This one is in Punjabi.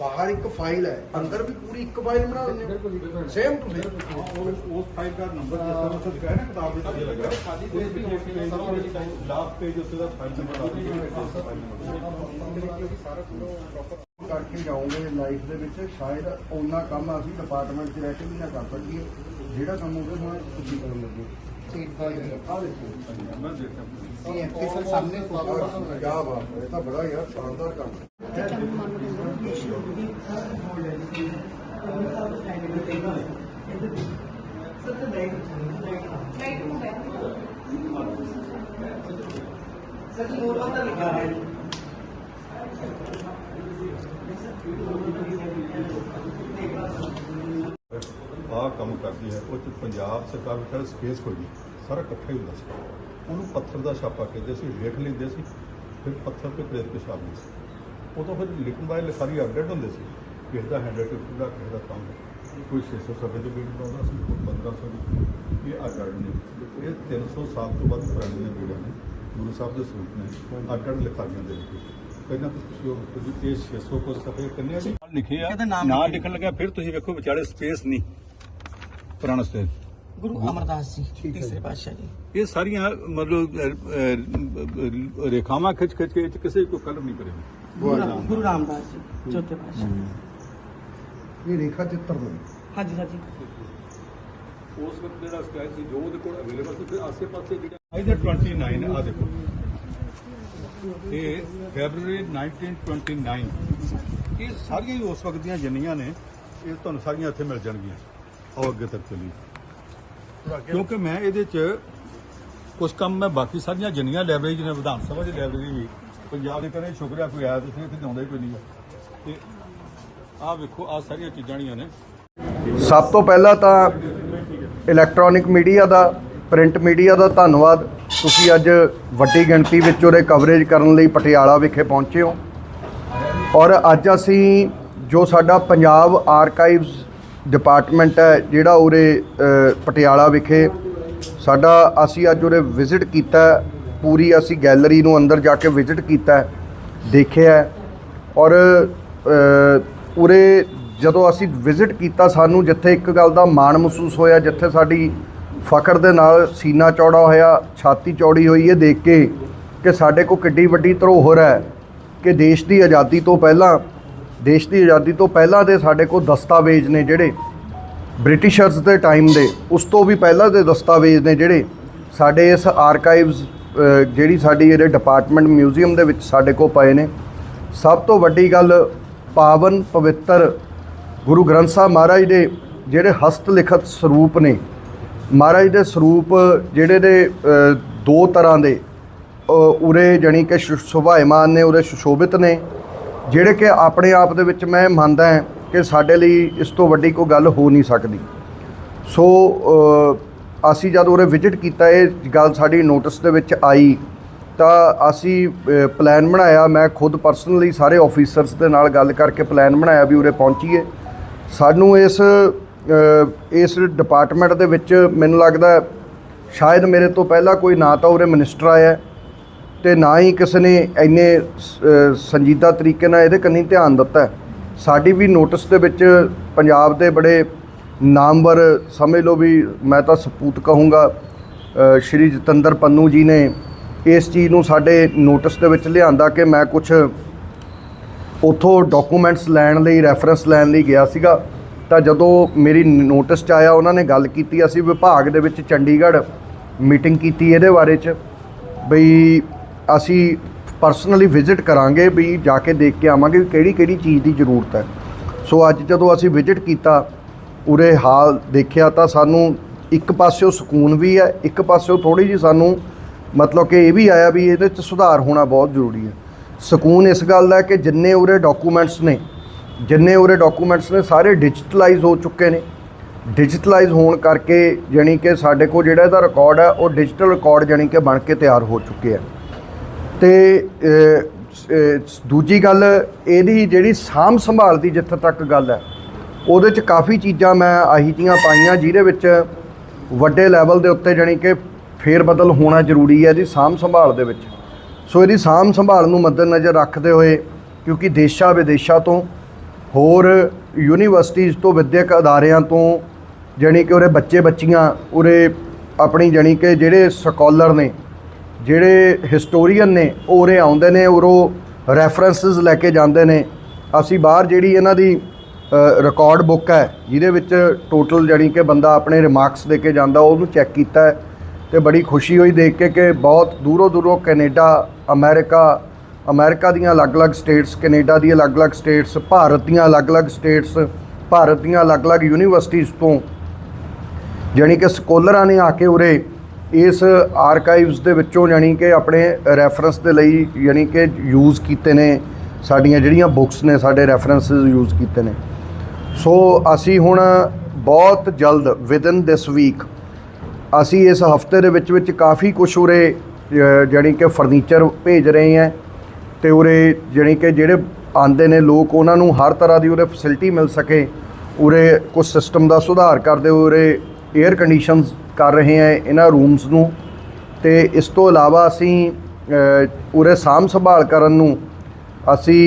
ਬਾਹਰ ਇੱਕ ਫਾਈਲ ਹੈ ਅੰਦਰ ਵੀ ਪੂਰੀ ਇੱਕ ਫਾਈਲ ਬਣਾ ਦਿੰਦੇ ਹੋ। ਸੇਮ ਟੂ ਸੇਮ ਉਸ ਫਾਈਲ ਦਾ ਨੰਬਰ ਜਿਸ ਤਰ੍ਹਾਂ ਉੱਥੇ ਦਿਖਾਇਆ ਨਾ ਕਿਤਾਬ ਦੇ ਥੱਲੇ ਲੱਗਾ। ਇੱਕ ਪੇਜ ਲਾਸਟ ਪੇਜ ਉੱਤੇ ਦਾ ਫਾਈਲ ਨੰਬਰ ਆ ਕਰਕੇ ਜਾਓਗੇ ਲਾਈਫ ਦੇ ਵਿੱਚ ਸ਼ਾਇਦ ਉਹਨਾਂ ਕੰਮ ਅਸੀਂ ਡਿਪਾਰਟਮੈਂਟ 'ਚ ਰਹਿ ਕੇ ਵੀ ਨਾ ਕਰ ਸਕੀਏ। ਜਿਹੜਾ ਕੰਮ ਹੋਵੇ ਹੁਣ ਤੁਸੀਂ ਕਰਨ ਲੱਗੇ। ਸੀਟ ਫਾਈਲ ਆ ਦੇਖੋ। ਮੈਂ ਦੇਖਿਆ। ਸੀਐਮਪੀ ਸਰ ਸਾਹਮਣੇ ਫੋਟੋ ਕੀ ਬਾਤ ਹੈ ਇਹ ਤਾਂ ਬੜਾ ਯਾਰ ਸ਼ਾਨਦਾਰ ਕੰਮ ਹੈ ਆਹ ਕੰਮ ਕਰਦੀ ਹੈ ਉਹ ਚ ਪੰਜਾਬ ਸਰਕਾਰ ਵਿੱਚ ਸਪੇਸ ਕੋਈ ਨਹੀਂ ਸਾਰਾ ਇਕੱਠਾ ਹੀ ਹੁੰਦਾ ਸੀ ਉਹਨੂੰ ਪੱਥਰ ਦਾ ਛਾਪਾ ਕਹਿੰਦੇ ਸੀ ਲਿਖ ਲੈਂਦੇ ਸੀ ਫਿਰ ਪੱਥਰ ਤੇ ਪ੍ਰੇਤ ਪਿਸ਼ਾਬ ਨਹੀਂ ਸੀ। ਉਦੋਂ ਫਿਰ ਲਿਖਣ ਵਾਲੇ ਲਿਖਾਰੀ ਅਪਡੇਟ ਹੁੰਦੇ ਸੀ ਕਿਸੇ ਦਾ ਹੈਂਡ ਰਾਈਟਿੰਗ ਦਾ ਕਿਸੇ ਦਾ ਕੰਮ ਕੋਈ 600 ਸਫੇ ਦੇ ਬੀਟ ਬਣਾਉਂਦਾ ਸੀ ਕੋਈ 1500 ਦੀ ਇਹ ਅੱਡ ਨੇ। ਇਹ 300 ਸਾਲ ਤੋਂ ਵੱਧ ਪੁਰਾਣੀਆਂ ਬੀੜਾਂ ਨੇ ਗੁਰੂ ਸਾਹਿਬ ਦੇ ਸਰੂਪ ਨੇ ਅੱਡ ਲਿਖਾਰੀਆਂ ਦੇ ਵਿੱਚ। ਪਹਿਲਾਂ ਤੁਸੀਂ ਉਹ ਤੁਸੀਂ ਇਹ 600 ਕੋ ਸਫੇ ਕਿੰਨੇ ਆ ਜੀ? ਲਿਖੇ ਆ ਨਾਂ ਲਿਖਣ ਲੱਗਾ ਫਿਰ ਤੁਸੀਂ ਵੇਖੋ ਵਿਚਾਲੇ ਸਪੇਸ ਨਹੀਂ। ਪੁਰਾਣਾ ਸਪੇਸ ਗੁਰੂ ਅਮਰਦਾਸ ਜੀ ਤੀਸਰੇ ਪਾਤਸ਼ਾਹ ਜੀ। ਇਹ ਸਾਰੀਆਂ ਮਤਲਬ ਰੇਖਾਵਾਂ ਖਿੱਚ ਖਿੱਚ ਕੇ ਕਿਸੇ ਕੋਈ ਕਲਮ ਨਹੀਂ ਕਰੇਗੀ ਗੁਰੂ ਰਾਮ- ਗੁਰੂ ਰਾਮਦਾਸ ਜੀ ਚੌਥੇ ਪਾਤਸ਼ਾਹ। ਇਹ ਰੇਖਾ ਚਿੱਤਰ ਨੇ ਹਾਂਜੀ ਸਰ ਜੀ ਉਸ ਵਕਤ ਜਿਹੜਾ ਸਕੈਚ ਸੀ ਜੋ ਉਹਦੇ ਕੋਲ ਅਵੇਲੇਬਲ ਸੀ ਫਿਰ ਆਸੇ-ਪਾਸੇ ਜਿਹੜਾ ਇਹਦੇ 29 ਆ ਦੇਖੋ। ਇਹ ਫੈਬਰੂਰੀ 1929 ਇਹ ਸਾਰੀਆਂ ਹੀ ਉਸ ਵਕਤ ਦੀਆਂ ਜਿੰਨੀਆਂ ਨੇ ਇਹ ਤੁਹਾਨੂੰ ਸਾਰੀਆਂ ਇੱਥੇ ਮਿਲ ਜਾਣਗੀਆਂ। ਆਓ ਅੱਗੇ ਤੱਕ ਚੱਲੀ ਕਿਉਂਕਿ ਮੈਂ ਇਹਦੇ 'ਚ ਕੁਝ ਕੰਮ ਮੈਂ ਬਾਕੀ ਸਾਰੀਆਂ ਜਿੰਨੀਆਂ ਲਾਇਬ੍ਰੇਰੀ ਨੇ ਵਿਧਾਨ ਸਭਾ ਦੀ ਲਾਇਬ੍ਰੇਰੀ ਵੀ ਪੰਜਾਬ ਦੇ ਕਰੇ ਸ਼ੁਕਰ ਕੋਈ ਆਇਆ ਤੁਸੀਂ ਇੱਥੇ ਆਉਂਦਾ ਹੀ ਕੋਈ ਨਹੀਂ ਤੇ ਆਹ ਵੇਖੋ, ਆਹ ਸਾਰੀਆਂ ਚੀਜ਼ਾਂ ਜਿਹੜੀਆਂ ਨੇ। ਸਭ ਤੋਂ ਪਹਿਲਾਂ ਤਾਂ ਇਲੈਕਟ੍ਰੋਨਿਕ ਮੀਡੀਆ ਦਾ ਪ੍ਰਿੰਟ ਮੀਡੀਆ ਦਾ ਧੰਨਵਾਦ। ਤੁਸੀਂ ਅੱਜ ਵੱਡੀ ਗਿਣਤੀ ਵਿੱਚ ਉਹਦੇ ਕਵਰੇਜ ਕਰਨ ਲਈ ਪਟਿਆਲਾ ਵਿਖੇ ਪਹੁੰਚੇ ਹੋ। ਔਰ ਅੱਜ ਅਸੀਂ ਜੋ ਸਾਡਾ ਪੰਜਾਬ ਆਰਕਾਈਵਸ ਡਿਪਾਰਟਮੈਂਟ ਹੈ ਜਿਹੜਾ ਉਰੇ ਪਟਿਆਲਾ ਵਿਖੇ ਸਾਡਾ ਅਸੀਂ ਅੱਜ ਉਰੇ ਵਿਜ਼ਿਟ ਕੀਤਾ ਪੂਰੀ ਅਸੀਂ ਗੈਲਰੀ ਨੂੰ ਅੰਦਰ ਜਾ ਕੇ ਵਿਜ਼ਿਟ ਕੀਤਾ ਦੇਖਿਆ ਔਰ ਉਰੇ ਜਦੋਂ ਅਸੀਂ ਵਿਜ਼ਿਟ ਕੀਤਾ ਸਾਨੂੰ ਜਿੱਥੇ ਇੱਕ ਗੱਲ ਦਾ ਮਾਣ ਮਹਿਸੂਸ ਹੋਇਆ, ਜਿੱਥੇ ਸਾਡੀ ਫਖਰ ਦੇ ਨਾਲ ਸੀਨਾ ਚੌੜਾ ਹੋਇਆ, ਛਾਤੀ ਚੌੜੀ ਹੋਈ, ਇਹ ਦੇਖ ਕੇ ਕਿ ਸਾਡੇ ਕੋਲ ਕਿੱਡੀ ਵੱਡੀ ਧਰੋਹਰ ਹੈ ਕਿ ਦੇਸ਼ ਦੀ ਆਜ਼ਾਦੀ ਤੋਂ ਪਹਿਲਾਂ ਦੇਸ਼ ਦੀ ਆਜ਼ਾਦੀ ਤੋਂ ਪਹਿਲਾਂ ਦੇ ਸਾਡੇ ਕੋਲ ਦਸਤਾਵੇਜ਼ ਨੇ ਜਿਹੜੇ ਬ੍ਰਿਟਿਸ਼ਰਸ ਦੇ ਟਾਈਮ ਦੇ, ਉਸ ਤੋਂ ਵੀ ਪਹਿਲਾਂ ਦੇ ਦਸਤਾਵੇਜ਼ ਨੇ ਜਿਹੜੇ ਸਾਡੇ ਇਸ ਆਰਕਾਈਵਸ ਜਿਹੜੀ ਸਾਡੀ ਇਹਦੇ ਡਿਪਾਰਟਮੈਂਟ ਮਿਊਜ਼ੀਅਮ ਦੇ ਵਿੱਚ ਸਾਡੇ ਕੋਲ ਪਏ ਨੇ। ਸਭ ਤੋਂ ਵੱਡੀ ਗੱਲ ਪਾਵਨ ਪਵਿੱਤਰ ਗੁਰੂ ਗ੍ਰੰਥ ਸਾਹਿਬ ਮਹਾਰਾਜ ਦੇ ਜਿਹੜੇ ਹਸਤ ਲਿਖਤ ਸਰੂਪ ਨੇ, ਮਹਾਰਾਜ ਦੇ ਸਰੂਪ ਜਿਹੜੇ ਦੇ ਦੋ ਤਰ੍ਹਾਂ ਦੇ ਉਰੇ ਜਾਣੀ ਕਿ ਸ਼ੁ- ਸ਼ੋਭਾਇਮਾਨ ਨੇ, ਉਰੇ ਸੁਸ਼ੋਭਿਤ ਨੇ ਜਿਹੜੇ ਕਿ ਆਪਣੇ ਆਪ ਦੇ ਵਿੱਚ ਮੈਂ ਮੰਨਦਾ ਹਾਂ ਕਿ ਸਾਡੇ ਲਈ ਇਸ ਤੋਂ ਵੱਡੀ ਕੋਈ ਗੱਲ ਹੋ ਨਹੀਂ ਸਕਦੀ। ਸੋ ਅਸੀਂ ਜਦ ਉਰੇ ਵਿਜ਼ਿਟ ਕੀਤਾ, ਇਹ ਗੱਲ ਸਾਡੀ ਨੋਟਿਸ ਦੇ ਵਿੱਚ ਆਈ, ਤਾਂ ਅਸੀਂ ਪਲਾਨ ਬਣਾਇਆ। ਮੈਂ ਖੁਦ ਪਰਸਨਲੀ ਸਾਰੇ ਆਫੀਸਰਸ ਦੇ ਨਾਲ ਗੱਲ ਕਰਕੇ ਪਲਾਨ ਬਣਾਇਆ ਵੀ ਉਰੇ ਪਹੁੰਚੀਏ। ਸਾਨੂੰ ਇਸ ਇਸ ਡਿਪਾਰਟਮੈਂਟ ਦੇ ਵਿੱਚ ਮੈਨੂੰ ਲੱਗਦਾ ਸ਼ਾਇਦ ਮੇਰੇ ਤੋਂ ਪਹਿਲਾਂ ਕੋਈ ਨਾ ਤਾਂ ਉਰੇ ਮਿਨਿਸਟਰ ਆਇਆ। ਤੇ ਨਾ ਹੀ ਕਿਸੇ ਨੇ ਇੰਨੇ ਸ- ਸੰਜੀਦਾ ਤਰੀਕੇ ਨਾਲ ਇਹਦੇ ਕੰਨੀ ਧਿਆਨ ਦਿੱਤਾ। ਸਾਡੀ ਵੀ ਨੋਟਿਸ ਦੇ ਵਿੱਚ ਪੰਜਾਬ ਦੇ ਬੜੇ ਨਾਮਵਰ, ਸਮਝ ਲਓ ਵੀ ਮੈਂ ਤਾਂ ਸਪੂਤ ਕਹੂੰਗਾ ਸ਼੍ਰੀ ਜਤਿੰਦਰ ਪੰਨੂ ਜੀ ਨੇ ਇਸ ਚੀਜ਼ ਨੂੰ ਸਾਡੇ ਨੋਟਿਸ ਦੇ ਵਿੱਚ ਲਿਆਂਦਾ ਕਿ ਮੈਂ ਕੁਝ ਉਥੋਂ ਡਾਕੂਮੈਂਟਸ ਲੈਣ ਲਈ, ਰੈਫਰੈਂਸ ਲੈਣ ਲਈ ਗਿਆ ਸੀਗਾ। ਤਾਂ ਜਦੋਂ ਮੇਰੀ ਨੋਟਿਸ 'ਚ ਆਇਆ, ਉਹਨਾਂ ਨੇ ਗੱਲ ਕੀਤੀ, ਅਸੀਂ ਵਿਭਾਗ ਦੇ ਵਿੱਚ ਚੰਡੀਗੜ੍ਹ ਮੀਟਿੰਗ ਕੀਤੀ ਇਹਦੇ ਬਾਰੇ 'ਚ, ਬਈ ਅਸੀਂ ਪਰਸਨਲੀ ਵਿਜ਼ਿਟ ਕਰਾਂਗੇ ਵੀ ਜਾ ਕੇ ਦੇਖ ਕੇ ਆਵਾਂਗੇ ਵੀ ਕਿਹੜੀ ਕਿਹੜੀ ਚੀਜ਼ ਦੀ ਜ਼ਰੂਰਤ ਹੈ। ਸੋ ਅੱਜ ਜਦੋਂ ਅਸੀਂ ਵਿਜ਼ਿਟ ਕੀਤਾ, ਉਰੇ ਹਾਲ ਦੇਖਿਆ ਤਾਂ ਸਾਨੂੰ ਇੱਕ ਪਾਸਿਓਂ ਸਕੂਨ ਵੀ ਹੈ, ਇੱਕ ਪਾਸਿਓਂ ਥੋੜੀ ਜੀ ਸਾਨੂੰ ਮਤਲਬ ਕਿ ਇਹ ਵੀ ਆਇਆ ਵੀ ਇਹਦੇ 'ਚ ਸੁਧਾਰ ਹੋਣਾ ਬਹੁਤ ਜ਼ਰੂਰੀ ਹੈ। ਸਕੂਨ ਇਸ ਗੱਲ ਦਾ ਕਿ ਜਿੰਨੇ ਉਰੇ ਡਾਕੂਮੈਂਟਸ ਨੇ, ਜਿੰਨੇ ਉਰੇ ਡਾਕੂਮੈਂਟਸ ਨੇ ਸਾਰੇ ਡਿਜੀਟਲਾਈਜ਼ ਹੋ ਚੁੱਕੇ ਨੇ। ਡਿਜੀਟਲਾਈਜ਼ ਹੋਣ ਕਰਕੇ ਜਾਣੀ ਕਿ ਸਾਡੇ ਕੋਲ ਜਿਹੜਾ ਇਹਦਾ ਰਿਕਾਰਡ ਹੈ, ਉਹ ਡਿਜੀਟਲ ਰਿਕਾਰਡ ਜਾਣੀ ਕਿ ਬਣ ਕੇ ਤਿਆਰ ਹੋ ਚੁੱਕੇ ਆ ਤੇ ਦੂਜੀ ਗੱਲ, ਇਹਦੀ ਜਿਹੜੀ ਸਾਂਭ ਸੰਭਾਲ ਦੀ ਜਿੱਥੇ ਤੱਕ ਗੱਲ ਹੈ, ਉਹਦੇ 'ਚ ਕਾਫੀ ਚੀਜ਼ਾਂ ਮੈਂ ਆਹੀ ਜੀਆਂ ਪਾਈਆਂ, ਜਿਹਦੇ ਵਿੱਚ ਵੱਡੇ ਲੈਵਲ ਦੇ ਉੱਤੇ ਜਾਣੀ ਕਿ ਫੇਰ ਬਦਲ ਹੋਣਾ ਜ਼ਰੂਰੀ ਹੈ ਇਹਦੀ ਸਾਂਭ ਸੰਭਾਲ ਦੇ ਵਿੱਚ। ਸੋ ਇਹਦੀ ਸਾਂਭ ਸੰਭਾਲ ਨੂੰ ਮੱਦੇਨਜ਼ਰ ਰੱਖਦੇ ਹੋਏ, ਕਿਉਂਕਿ ਦੇਸ਼ਾਂ ਵਿਦੇਸ਼ਾਂ ਤੋਂ, ਹੋਰ ਯੂਨੀਵਰਸਿਟੀਜ਼ ਤੋਂ ਵਿਦਿਅਕ ਅਦਾਰਿਆਂ ਤੋਂ, ਜਾਣੀ ਕਿ ਉਰੇ ਬੱਚੇ ਬੱਚੀਆਂ ਉਰੇ ਆਪਣੀ ਜਾਣੀ ਕਿ ਜਿਹੜੇ ਸਕਾਲਰ ਨੇ ਜਿਹੜੇ ਹਿਸਟੋਰੀਅਨ ਨੇ ਉਹ ਉਰੇ ਆਉਂਦੇ ਨੇ, ਉਰੋਂ ਰੈਫਰੈਂਸਸ ਲੈ ਕੇ ਜਾਂਦੇ ਨੇ। ਅਸੀਂ ਬਾਹਰ ਜਿਹੜੀ ਇਹਨਾਂ ਦੀ ਰਿਕਾਰਡ ਬੁੱਕ ਹੈ, ਜਿਹਦੇ ਵਿੱਚ ਟੋਟਲ ਜਾਣੀ ਕਿ ਬੰਦਾ ਆਪਣੇ ਰਿਮਾਰਕਸ ਦੇ ਕੇ ਜਾਂਦਾ, ਉਹਨੂੰ ਚੈੱਕ ਕੀਤਾ ਹੈ ਤੇ ਬੜੀ ਖੁਸ਼ੀ ਹੋਈ ਦੇਖ ਕੇ ਕਿ ਬਹੁਤ ਦੂਰੋਂ ਦੂਰੋਂ ਕੈਨੇਡਾ, ਅਮਰੀਕਾ ਅਮਰੀਕਾ ਦੀਆਂ ਅਲੱਗ-ਅਲੱਗ ਸਟੇਟਸ ਕੈਨੇਡਾ ਦੀ ਅਲੱਗ-ਅਲੱਗ ਸਟੇਟਸ ਭਾਰਤ ਦੀਆਂ ਅਲੱਗ-ਅਲੱਗ ਸਟੇਟਸ ਭਾਰਤ ਦੀਆਂ ਅਲੱਗ-ਅਲੱਗ ਯੂਨੀਵਰਸਿਟੀਜ਼ ਤੋਂ ਜਾਣੀ ਕਿ ਸਕੋਲਰਾਂ ਨੇ ਆ ਕੇ ਉਰੇ ਇਸ ਆਰਕਾਈਵਸ ਦੇ ਵਿੱਚੋਂ ਜਾਣੀ ਕਿ ਆਪਣੇ ਰੈਫਰੈਂਸ ਦੇ ਲਈ ਜਾਣੀ ਕਿ ਯੂਜ਼ ਕੀਤੇ ਨੇ ਸਾਡੀਆਂ ਜਿਹੜੀਆਂ ਬੁੱਕਸ ਨੇ ਸਾਡੇ ਰੈਫਰੈਂਸਸ ਯੂਜ਼ ਕੀਤੇ ਨੇ। ਸੋ ਅਸੀਂ ਹੁਣ ਬਹੁਤ ਜਲਦ ਵਿਦਨ ਦਿਸ ਵੀਕ ਅਸੀਂ ਇਸ ਹਫ਼ਤੇ ਦੇ ਵਿੱਚ ਵਿੱਚ ਕਾਫੀ ਕੁਛ ਉਰੇ ਅ, ਜਾਣੀ ਕਿ ਫਰਨੀਚਰ ਭੇਜ ਰਹੇ ਹਾਂ ਤੇ ਉਰੇ ਜਾਣੀ ਕਿ ਜਿਹੜੇ ਆਂਦੇ ਨੇ ਲੋਕ ਉਹਨਾਂ ਨੂੰ ਹਰ ਤਰ੍ਹਾਂ ਦੀ ਉਰੇ ਫੈਸਿਲਿਟੀ ਮਿਲ ਸਕੇ। ਉਰੇ ਕੁਝ ਸਿਸਟਮ ਦਾ ਸੁਧਾਰ ਕਰਦੇ ਉਰੇ 에ਅਰ ਕੰਡੀਸ਼ਨਸ ਕਰ ਰਹੇ ਹਾਂ ਇਹਨਾਂ ਰੂਮਸ ਨੂੰ ਤੇ ਇਸ ਤੋਂ ਇਲਾਵਾ ਅਸੀਂ ਅ, ਉਰੇ ਸਾਂਭ ਸੰਭਾਲ ਕਰਨ ਨੂੰ ਅਸੀਂ